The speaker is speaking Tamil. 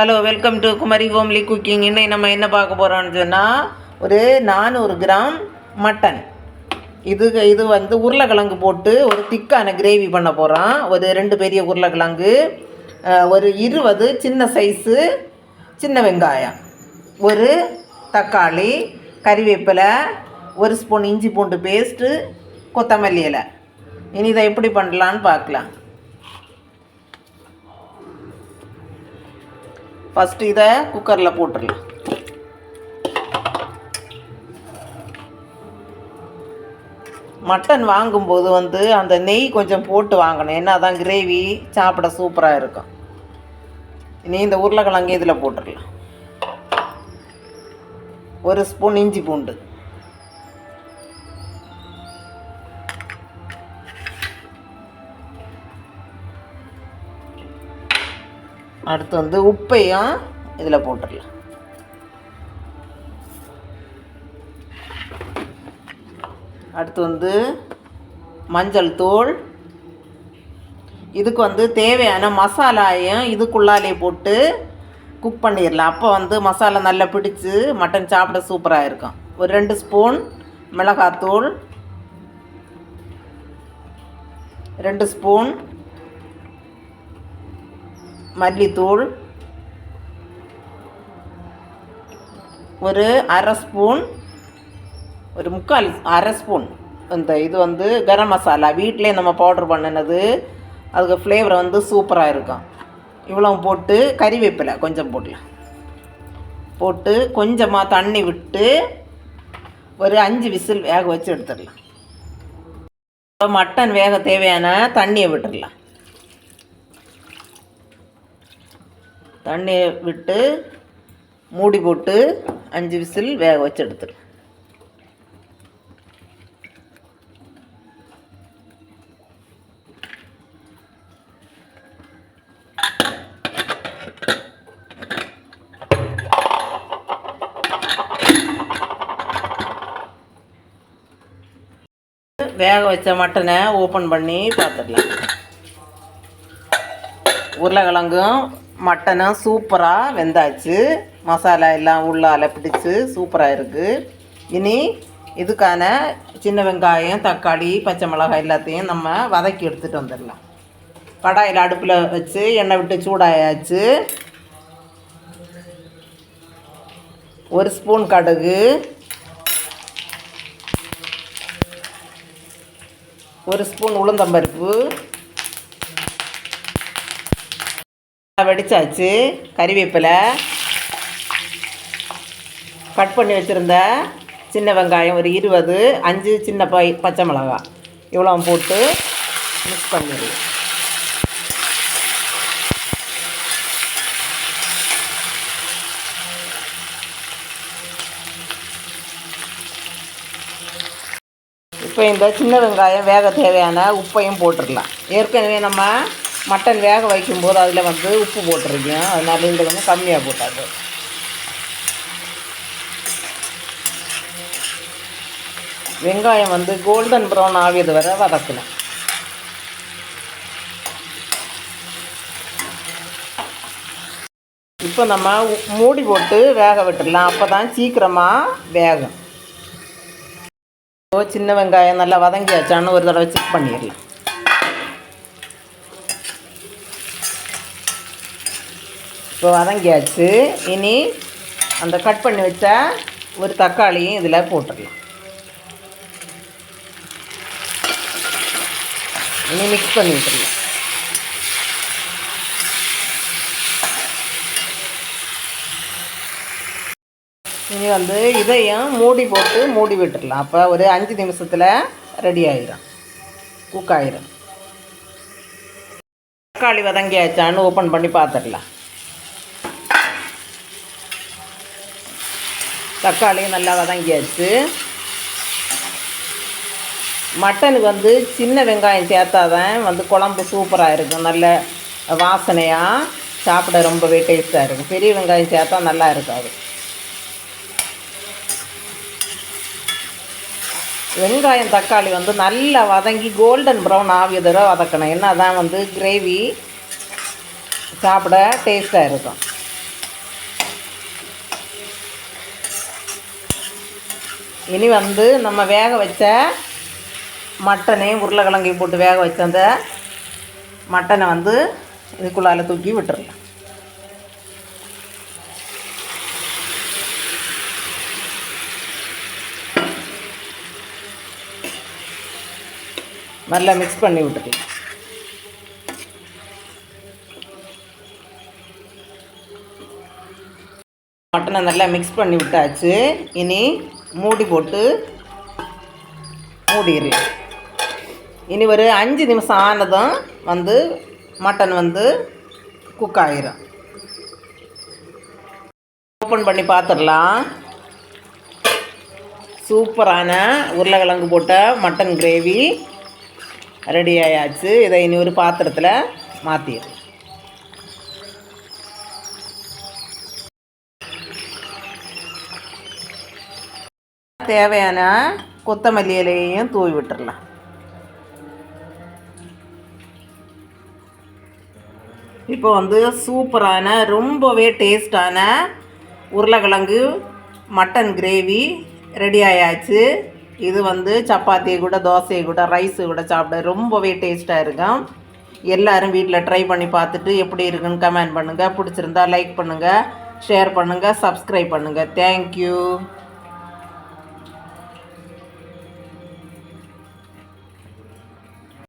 Hello welcome to Kumari homely cooking இன்னைக்கு நம்ம என்ன பார்க்க போகிறோம்னு சொன்னால் ஒரு நானூறு கிராம் மட்டன். இது இது வந்து உருளைக்கிழங்கு போட்டு ஒரு திக்கான கிரேவி பண்ண போகிறோம் ஒரு ரெண்டு பெரிய உருளைக்கிழங்கு ஒரு இருபது சின்ன சைஸு சின்ன வெங்காயம் ஒரு தக்காளி கறிவேப்பிலை ஒரு ஸ்பூன் இஞ்சி பூண்டு பேஸ்ட்டு கொத்தமல்லி இலை. இனி இதை எப்படி பண்ணலான்னு பார்க்கலாம். ஃபஸ்ட்டு இதை குக்கரில் போட்டுடலாம். மட்டன் வாங்கும்போது வந்து அந்த நெய் கொஞ்சம் போட்டு வாங்கணும். ஏன்னா தான் கிரேவி சாப்பிட சூப்பராக இருக்கும். நீ இந்த உருளைக்கிழங்கு இதில் போட்டுடலாம். ஒரு ஸ்பூன் இஞ்சி பூண்டு. அடுத்து வந்து உப்பையும் இதில் போட்டுடலாம். அடுத்து வந்து மஞ்சள் தூள். இதுக்கு வந்து தேவையான மசாலாயும் இதுக்குள்ளாலே போட்டு குக் பண்ணிடலாம். அப்போ வந்து மசாலா நல்லா பிடிச்சி மட்டன் சாப்பிட சூப்பராக இருக்கும். ஒரு ரெண்டு ஸ்பூன் மிளகாத்தூள். ரெண்டு ஸ்பூன் மல்லித்தூள் ஒரு அரை ஸ்பூன் ஒரு முக்கால் அரை ஸ்பூன். இந்த இது வந்து கரம் மசாலா. வீட்டிலே நம்ம பவுடர் பண்ணினது அதுக்கு ஃப்ளேவர் வந்து சூப்பராக இருக்கும். இவ்வளோ போட்டு கறிவேப்பிலை கொஞ்சம் போடலாம் போட்டு கொஞ்சமாக தண்ணி விட்டு ஒரு அஞ்சு விசில் வேக வச்சு எடுத்துடலாம். இப்போ மட்டன் வேக தேவையான தண்ணியை விட்டுடலாம். தண்ணியை விட்டு மூடி போட்டு அஞ்சு விசில் வேக வச்சு எடுத்துடலாம் வேக வச்ச மட்டனை ஓப்பன் பண்ணி பார்த்துடலாம். உருளைக்கிழங்கும் மட்டனும் சூப்பராக வெந்தாச்சு. மசாலா எல்லாம் உள்ளால பிடிச்சு சூப்பராக இருக்குது இனி இதுக்கான சின்ன வெங்காயம் தக்காளி பச்சை மிளகாய் எல்லாத்தையும் நம்ம வதக்கி எடுத்துகிட்டு வந்துடலாம். கடாயில் அடுப்பில் வச்சு எண்ணெய் விட்டு சூடாயாச்சு. ஒரு ஸ்பூன் கடுகு. ஒரு ஸ்பூன் உளுந்தம்பருப்பு. வெடிச்சாச்சு கறிவேப்பிலை. கட் பண்ணி வச்சுருந்த சின்ன வெங்காயம் ஒரு இருபது அஞ்சு சின்ன பை பச்சை மிளகாய் இவ்வளோ போட்டு மிக்ஸ் பண்ணிடு. இப்போ இந்த சின்ன வெங்காயம் வேக தேவையான உப்பையும் போட்டுடலாம். ஏற்கனவே நம்ம மட்டன் வேக வைக்கும்போது அதில் வந்து உப்பு போட்டிருக்கேன். அதனால் இதில் கொஞ்சம் கம்மியாக போட்டாது வெங்காயம் வந்து கோல்டன் ப்ரௌன் ஆகியது வரை வதக்கணும். இப்போ நம்ம மூடி போட்டு வேக விட்டுடலாம். அப்போ தான் சீக்கிரமாக வேகும். இப்போ சின்ன வெங்காயம் நல்லா வதங்கியாச்சான்னு ஒரு தடவை செக் பண்ணிடலாம். இப்போ வதங்கியாச்சு. இனி அந்த கட் பண்ணி வச்ச ஒரு தக்காளியும் இதில் போட்டுடலாம் இனி மிக்ஸ் பண்ணி விட்டுடலாம் இனி வந்து இதையும் மூடி போட்டு மூடி விட்டுடலாம். அப்போ ஒரு அஞ்சு நிமிஷத்தில் ரெடி ஆயிரும். குக் ஆயிரும். தக்காளி வதங்கியாச்சான்னு ஓப்பன் பண்ணி பார்த்துடலாம். தக்காளியும் நல்லா வதங்கியாச்சு. மட்டனுக்கு வந்து சின்ன வெங்காயம் சேர்த்தாதான் வந்து குழம்பு சூப்பராக இருக்கும். நல்ல வாசனையாக சாப்பிட ரொம்பவே டேஸ்ட்டாக இருக்கும். பெரிய வெங்காயம் சேர்த்தா நல்லா இருக்காது. வெங்காயம் தக்காளி வந்து நல்லா வதங்கி கோல்டன் ப்ரௌன் ஆகிய தடவை வதக்கணும். என்ன தான் வந்து கிரேவி சாப்பிட டேஸ்ட்டாக இருக்கும். இனி வந்து நம்ம வேக வச்ச மட்டனையும் உருளைக்கிழங்கையும் போட்டு வேக வச்ச அந்த மட்டனை வந்து இதுக்குள்ளால் தூக்கி விட்டுறலாம். நல்லா மிக்ஸ் பண்ணி விட்டுக்கலாம். மட்டனை நல்லா மிக்ஸ் பண்ணி விட்டாச்சு. இனி மூடி போட்டு மூடிடலாம் இனி ஒரு அஞ்சு நிமிஷம் ஆனதும் வந்து மட்டன் வந்து குக் ஆகிரும் ஓப்பன் பண்ணி பார்த்துடலாம் சூப்பரான உருளைக்கிழங்கு போட்ட மட்டன் கிரேவி ரெடி ஆயாச்சு. இதை இனி ஒரு பாத்திரத்தில் மாற்றிடுறேன் தேவையான கொத்தமல்லி இலையையும் தூவி விட்டுடலாம் இப்போ வந்து சூப்பரான ரொம்பவே டேஸ்டான உருளைக்கிழங்கு மட்டன் கிரேவி ரெடி ஆயாச்சு. இது வந்து சப்பாத்தி கூட தோசையை கூட ரைஸு கூட சாப்பிட ரொம்பவே டேஸ்ட்டாக இருக்கும். எல்லாரும் வீட்டில் ட்ரை பண்ணி பார்த்துட்டு எப்படி இருக்குன்னு கமெண்ட் பண்ணுங்கள் பிடிச்சிருந்தா லைக் பண்ணுங்கள் ஷேர் பண்ணுங்கள் சப்ஸ்கிரைப் பண்ணுங்கள் தேங்க்யூ